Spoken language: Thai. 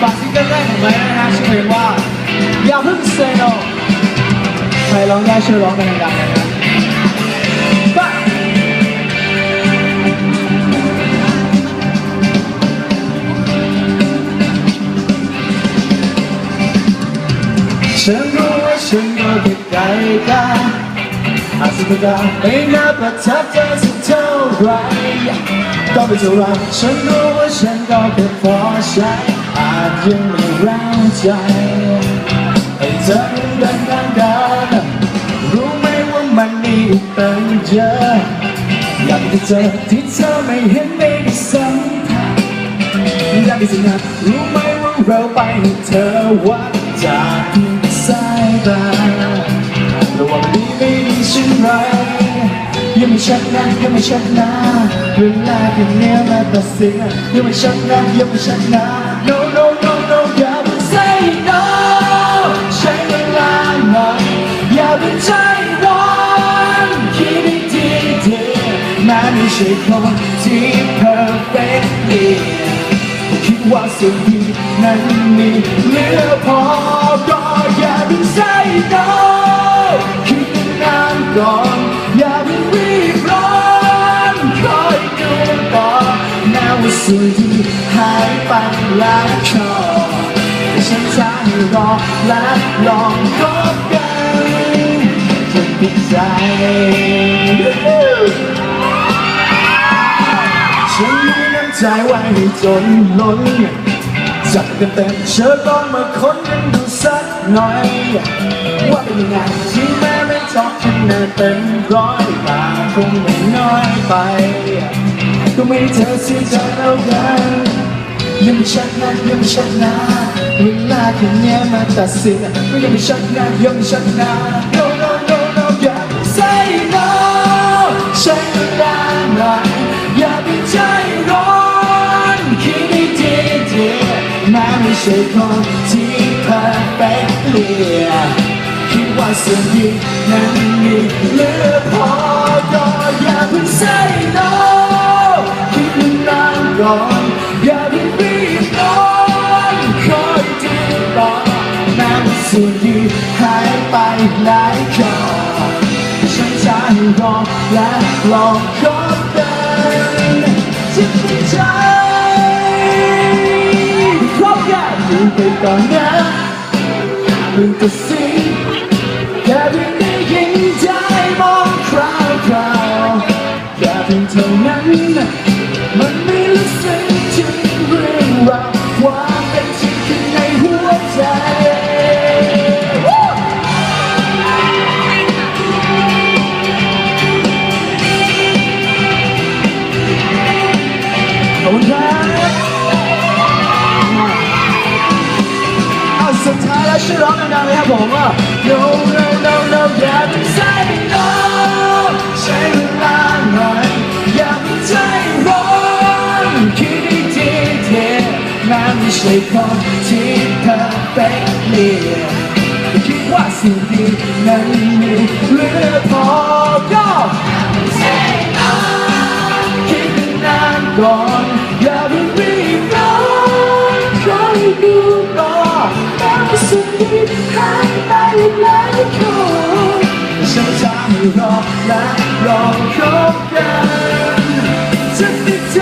ฝากซิงเกิลแรกของแม่นะฮะชื่อเพลงว่า อย่าเพิ่งเซโนใครร้องได้ช่วยร้องกันดังๆนะครับฉันรู้ว่าฉันก็ผิดใจกันอาจจะก็ไม่น่าประทับใจสักเท่าไรต้องไปเท่าไรฉันรู้ว่าฉันก็เป็นงพอใช้ อาจยังไม่แรงใจให้เธอเดินทางเดินรู้ไหมว่ามันมีอีกตั้งเยอะอยากจะเจอที่เธอไม่เห็นไม่ได้สัมผัสอยากที่จะนับรู้ไหมว่าเราไปให้เธอวัดจากเพียงสายตาระหว่างดีไม่ดีเช่นไรยังไม่ชัดนะยังไม่ชัดนะเวลาเพียงเนี้ยมาตัดสินยังไม่ชัดนะยังไม่ชัดนะ say no ใช้เวลาหน่อยอย่าเพิ่งใจร้อนคิดให้ดีๆแม้ไม่ใช่คนที่ perfectly คิดว่าสิ่งที่นั้นมีเหลือพอก็อย่าเพิ่งใส่โนคิดนานก่อนอย่าเพิ่งรีบร้อนคอยดูต่อแม้ว่าสิ่งที่หายไปแล้วชอบ ฉันจะให้รอและลองคบกันจนติดใจฉันมีน้ำใจไว้ให้จนล้นจัดเต็มเต็มเชิญลองมาค้นกันดูสักหน่อย ว่าเป็นยังไงที่แม้ไม่ชอบคะแนนเต็มร้อยแต่คงไม่น้อยไป ก็ไม่เธอเสียใจแล้วกัน ยังไม่ชัดนะยังไม่ชัดนะเวลาแค่เนี้ยมาตัดสินก็ยังไม่ชัดนะยังไม่ชัดนะ no no no no อย่า say no ใช้เวลาหน่อยอย่าไปใจร้อนคิดให้ดีดีม้ไม่ใช่คนที่ perfectly คิดว่าสิ่งที่นั้นมีเหลือพอก็อย่าเพิ่ง say no คิดนานก่อน ม้ว่าสิ่งที่หายไปหลายก่อนฉันจะให้รอและลองคบกันจะไม่ใจคบกันอยู่ไปก่อนนะเพิ่งตัดสินแค่เพียงได้ยินใจมองคราวคราวแค่เพียงเท่านั้น อบคุณครับเอาสุดท้ายแล้วช่วยร้องดังๆเลยครับผมว่า no no no no อย่าเพิ่ง say no ใช้เวลาหน่อยอย่าเพิ่งใจร้อนคิดให้ดีดีแม้ไม่ใช่คนที่ perfectly คิดว่าสิ่งดีนั้นมีเหลือ คิดหายไปหลายคนฉันจะไม่รอและรอคบกันจะติดใจ